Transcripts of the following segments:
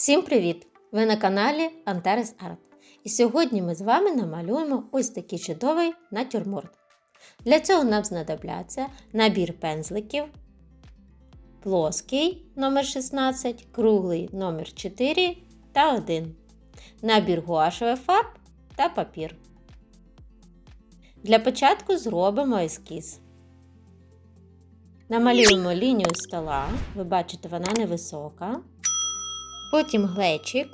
Всім привіт! Ви на каналі Antares Art. І сьогодні ми з вами намалюємо ось такий чудовий натюрморт. Для цього нам знадобляться набір пензликів, плоский номер 16 круглий номер 4 та 1, набір гуашевих фарб та папір. Для початку зробимо ескіз. Намалюємо лінію стола, ви бачите, вона невисока. Потім глечик.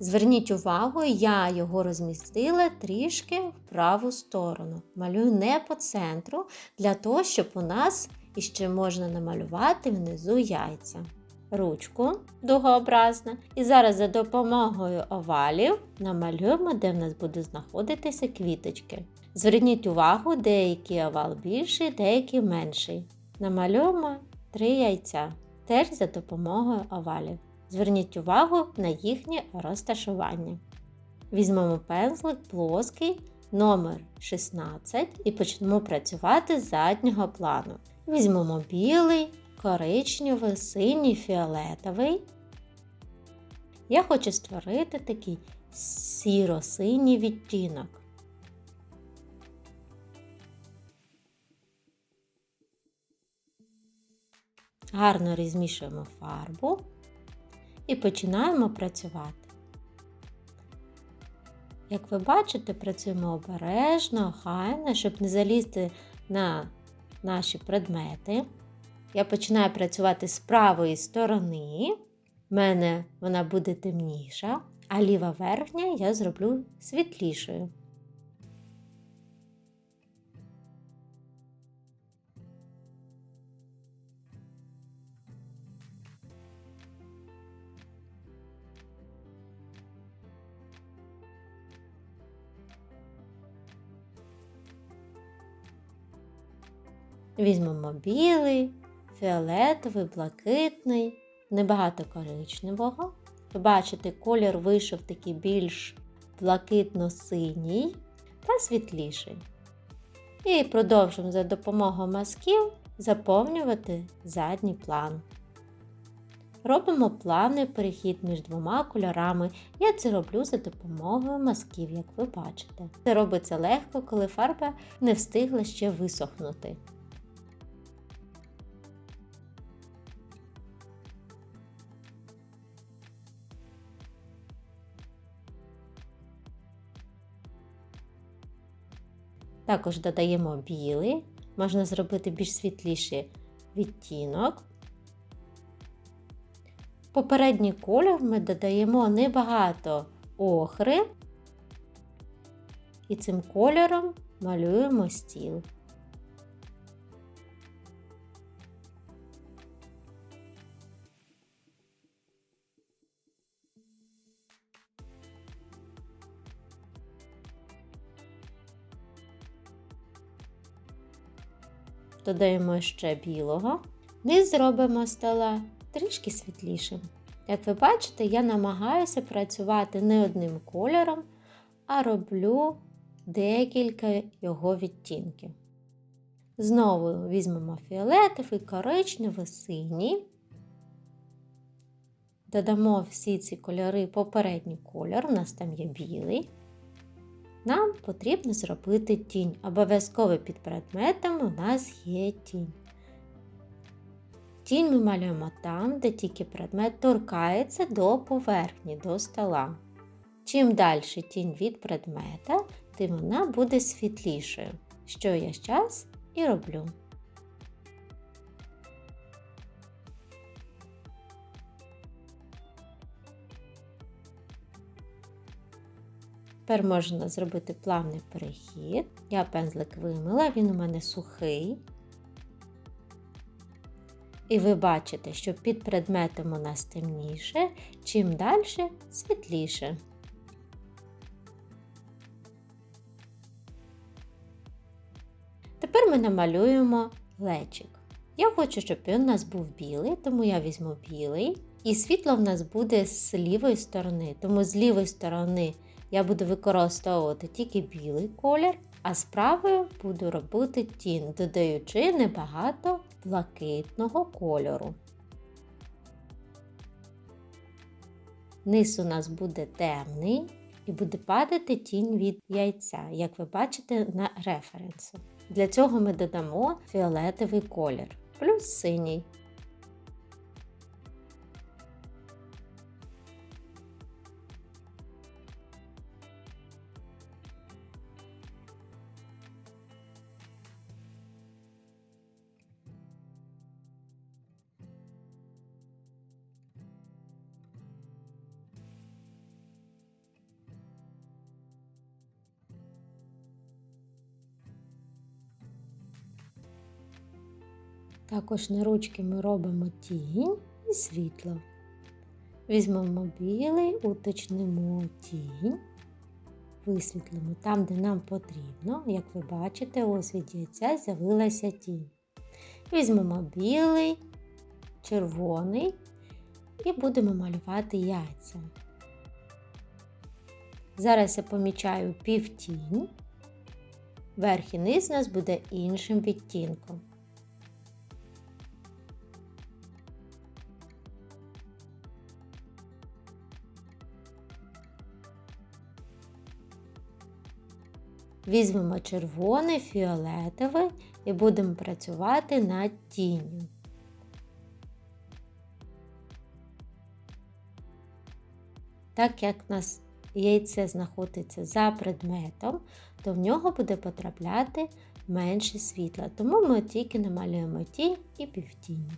Зверніть увагу, я його розмістила трішки в праву сторону. Малюю не по центру, для того, щоб у нас іще можна намалювати внизу яйця. Ручку дугообразна. І зараз за допомогою овалів намалюємо, де в нас будуть знаходитися квіточки. Зверніть увагу, деякий овал більший, деякий менший. Намалюємо три яйця, теж за допомогою овалів. Зверніть увагу на їхнє розташування. Візьмемо пензлик плоский номер 16 і почнемо працювати з заднього плану. Візьмемо білий, коричневий, синій, фіолетовий. Я хочу створити такий сіро-синій відтінок. Гарно розмішуємо фарбу і починаємо працювати. Як ви бачите, працюємо обережно, охайно, щоб не залізти на наші предмети. Я починаю працювати з правої сторони, в мене вона буде темніша, а ліва верхня я зроблю світлішою. Візьмемо білий, фіолетовий, блакитний, небагато коричневого. Ви бачите, колір вийшов такий більш блакитно-синій та світліший. І продовжуємо за допомогою мазків заповнювати задній план. Робимо плавний перехід між двома кольорами. Я це роблю за допомогою мазків, як ви бачите. Це робиться легко, коли фарба не встигла ще висохнути. Також додаємо білий, можна зробити більш світліший відтінок. Попередній кольор ми додаємо небагато охри і цим кольором малюємо стіл. Додаємо ще білого. Низ зробимо стола трішки світлішим. Як ви бачите, я намагаюся працювати не одним кольором, а роблю декілька його відтінків. Знову візьмемо фіолетовий, коричневий, синій. Додамо всі ці кольори попередній кольор, у нас там є білий. Нам потрібно зробити тінь. Обов'язково під предметом у нас є тінь. Тінь ми малюємо там, де тільки предмет торкається до поверхні, до стола. Чим далі тінь від предмета, тим вона буде світлішою, що я зараз і роблю. Тепер можна зробити плавний перехід. Я пензлик вимила, він у мене сухий. І ви бачите, що під предметом у нас темніше, чим далі світліше. Тепер ми намалюємо глечик. Я хочу, щоб він у нас був білий, тому я візьму білий. І світло в нас буде з лівої сторони, тому з лівої сторони я буду використовувати тільки білий колір, а з правою буду робити тінь, додаючи небагато блакитного кольору. Низ у нас буде темний і буде падати тінь від яйця, як ви бачите на референсу. Для цього ми додамо фіолетовий колір плюс синій. Також на ручки ми робимо тінь і світло. Візьмемо білий, уточнимо тінь, висвітлимо там, де нам потрібно. Як ви бачите, ось від яйця з'явилася тінь. Візьмемо білий, червоний і будемо малювати яйця. Зараз я помічаю півтінь, верх і низ у нас буде іншим відтінком. Візьмемо червоний, фіолетовий і будемо працювати над тінню. Так як у нас яйце знаходиться за предметом, то в нього буде потрапляти менше світла, тому ми тільки намалюємо тінь і півтінь.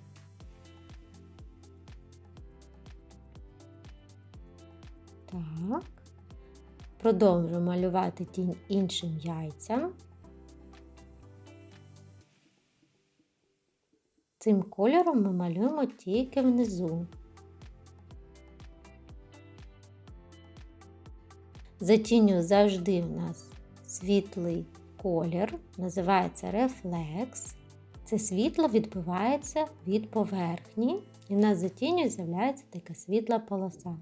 Так. Продовжуємо малювати тінь іншим яйцям. Цим кольором ми малюємо тільки внизу. За тінню завжди у нас світлий колір, називається рефлекс. Це світло відбивається від поверхні, і в нас за тінню з'являється така світла полоса.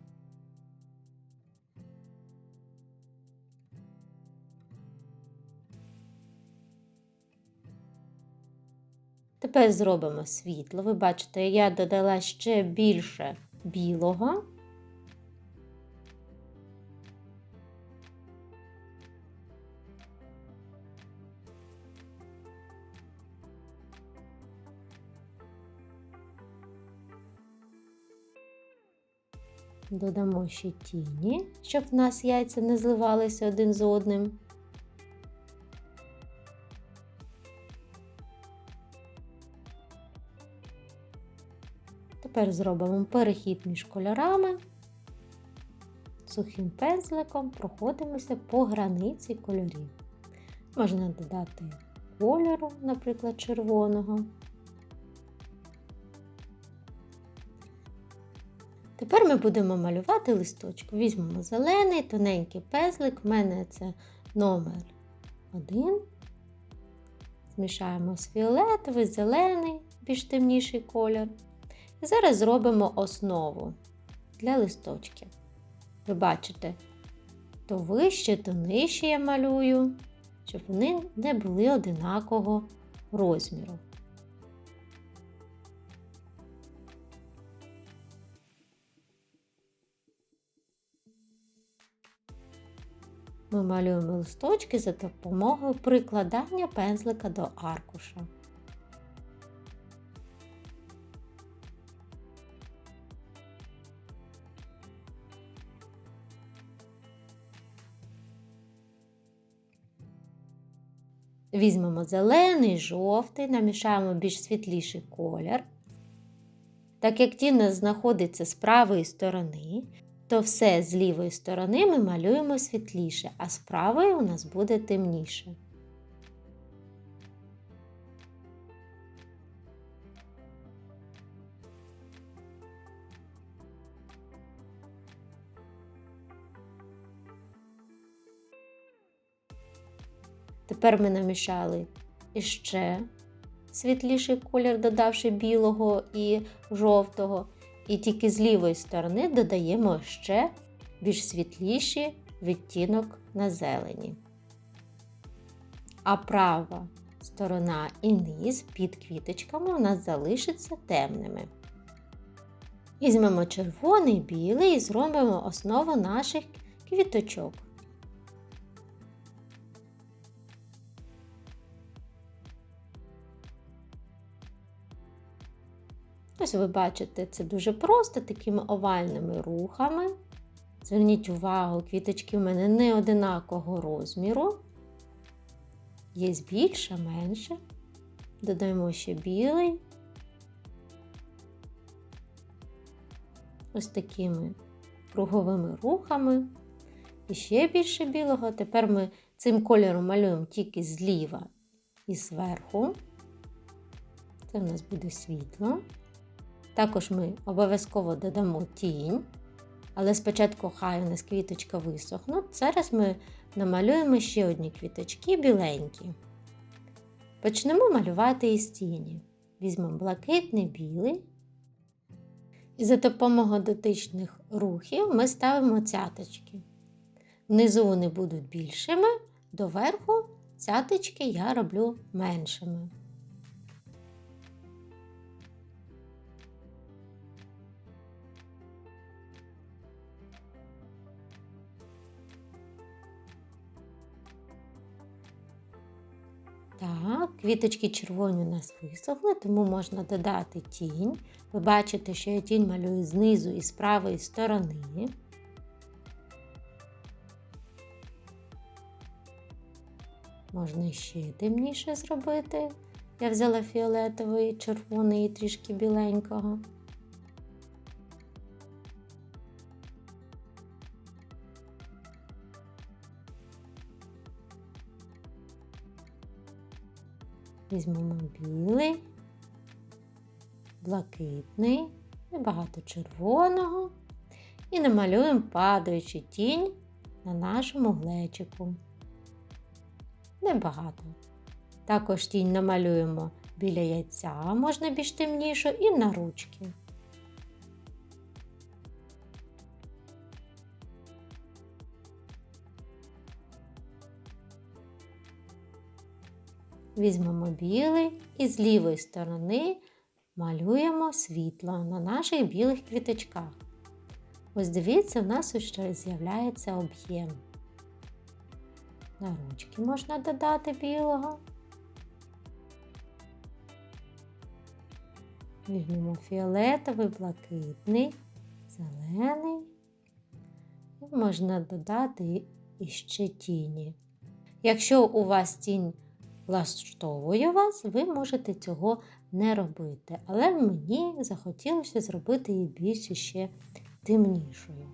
Тепер зробимо світло. Ви бачите, я додала ще більше білого. Додамо ще тіні, щоб в нас яйця не зливалися один з одним. Тепер зробимо перехід між кольорами. Сухим пензликом проходимося по границі кольорів. Можна додати кольору, наприклад, червоного. Тепер ми будемо малювати листочку. Візьмемо зелений, тоненький пензлик, в мене це номер 1. Змішаємо з фіолетовий, зелений, більш темніший колір. Зараз зробимо основу для листочків. Ви бачите, то вище, то нижче я малюю, щоб вони не були одинакового розміру. Ми малюємо листочки за допомогою прикладання пензлика до аркуша. Візьмемо зелений, жовтий, намішаємо більш світліший колір. Так як тіна знаходиться з правої сторони, то все з лівої сторони ми малюємо світліше, а з правої у нас буде темніше. Тепер ми намішали іще світліший колір, додавши білого і жовтого. І тільки з лівої сторони додаємо ще більш світліший відтінок на зелені. А права сторона і низ під квіточками у нас залишаться темними. Візьмемо червоний, білий і зробимо основу наших квіточок. Ось ви бачите, це дуже просто такими овальними рухами. Зверніть увагу, квіточки в мене не одинакового розміру. Є більше, менше. Додаємо ще білий. Ось такими круговими рухами. І ще більше білого. Тепер ми цим кольором малюємо тільки зліва і зверху. Це в нас буде світло. Також ми обов'язково додамо тінь, але спочатку хай у нас квіточка висохне. Зараз ми намалюємо ще одні квіточки біленькі. Почнемо малювати із тіні. Візьмемо блакитний білий. І за допомогою дотичних рухів ми ставимо цяточки. Внизу вони будуть більшими, доверху цяточки я роблю меншими. Так, квіточки червоні у нас висохли, тому можна додати тінь. Ви бачите, що я тінь малюю знизу і з правої сторони. Можна ще темніше зробити. Я взяла фіолетовий, червоний і трішки біленького. Візьмемо білий, блакитний, небагато червоного і намалюємо падаючу тінь на нашому глечику. Небагато. Також тінь намалюємо біля яйця, можна більш темнішу, і на ручки. Візьмемо білий і з лівої сторони малюємо світло на наших білих квіточках. Ось дивіться, у нас ще з'являється об'єм. На ручки можна додати білого. Візьмемо фіолетовий, блакитний, зелений. І можна додати іще тіні. Якщо у вас тінь влаштовує вас, ви можете цього не робити. Але мені захотілося зробити її більш ще темнішою.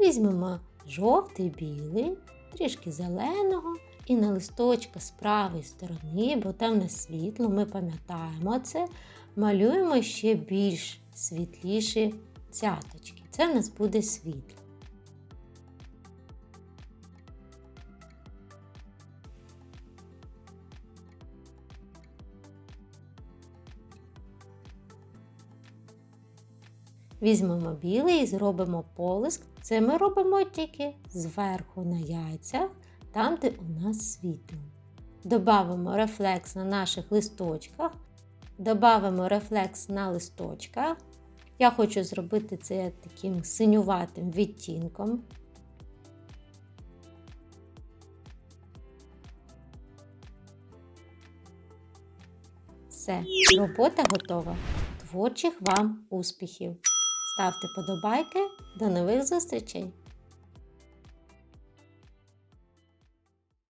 Візьмемо жовтий, білий, трішки зеленого і на листочка з правої сторони, бо там на світло, ми пам'ятаємо це, малюємо ще більш світліші цяточки. Це в нас буде світло. Візьмемо білий і зробимо полиск. Це ми робимо тільки зверху на яйцях, там, де у нас світло. Добавимо рефлекс на наших листочках, Добавимо рефлекс на листочках. Я хочу зробити це таким синюватим відтінком. Все, робота готова. Творчих вам успіхів! Ставте подобайки. До нових зустрічей!